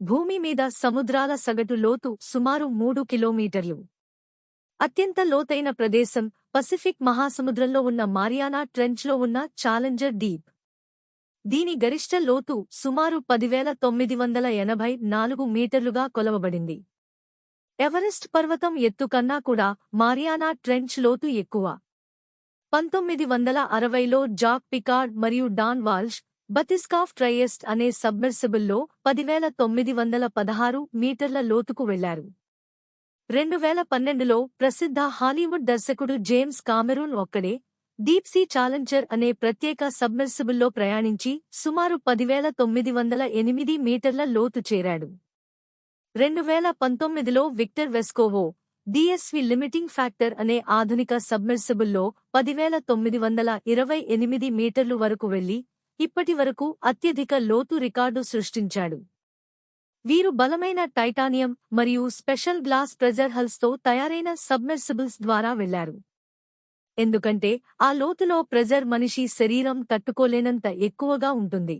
భూమి మీద సముద్రాల సగటు లోతు సుమారు మూడు కిలోమీటర్లు. అత్యంత లోతైన ప్రదేశం పసిఫిక్ మహాసముద్రంలో ఉన్న మారియానా ట్రెంచ్లో ఉన్న ఛాలెంజర్ డీప్ దీని గరిష్ట లోతు సుమారు పదివేల తొమ్మిది వందల ఎనభై నాలుగు మీటర్లుగా కొలవబడింది. ఎవరెస్ట్ పర్వతం ఎత్తు కన్నా కూడా మారియానా ట్రెంచ్ లోతు ఎక్కువ. పంతొమ్మిది వందల అరవైలో జాక్ పికార్డ్ మరియు డాన్ వాల్ష్ బతిస్కాఫ్ ట్రయెస్ట్ అనే సబ్మెర్సిబుల్లో పదివేల తొమ్మిది వందల పదహారు మీటర్ల లోతుకు వెళ్ళారు. రెండు వేల పన్నెండులో ప్రసిద్ధ హాలీవుడ్ దర్శకుడు జేమ్స్ కామెరూన్ ఒక్కడే డీప్ సీ ఛాలెంజర్ అనే ప్రత్యేక సబ్మెర్సిబుల్లో ప్రయాణించి సుమారు పదివేల తొమ్మిది వందల ఎనిమిది మీటర్ల లోతు చేరాడు. రెండు వేల పంతొమ్మిదిలో Victor Vescovo DSV limiting factor అనే ఆధునిక సబ్మెర్సిబుల్లో పదివేల తొమ్మిది వందల ఇరవై ఎనిమిది మీటర్లు వరకు వెళ్ళి ఇప్పటివరకు అత్యధిక లోతు రికార్డు సృష్టించాడు. వీరు బలమైన టైటానియం మరియు స్పెషల్ గ్లాస్ ప్రెజర్ హల్స్తో తయారైన సబ్మెర్సిబుల్స్ ద్వారా వెళ్ళారు ఎందుకంటే ఆ లోతులో ప్రెజర్ మనిషి శరీరం తట్టుకోలేనంత ఎక్కువగా ఉంటుంది.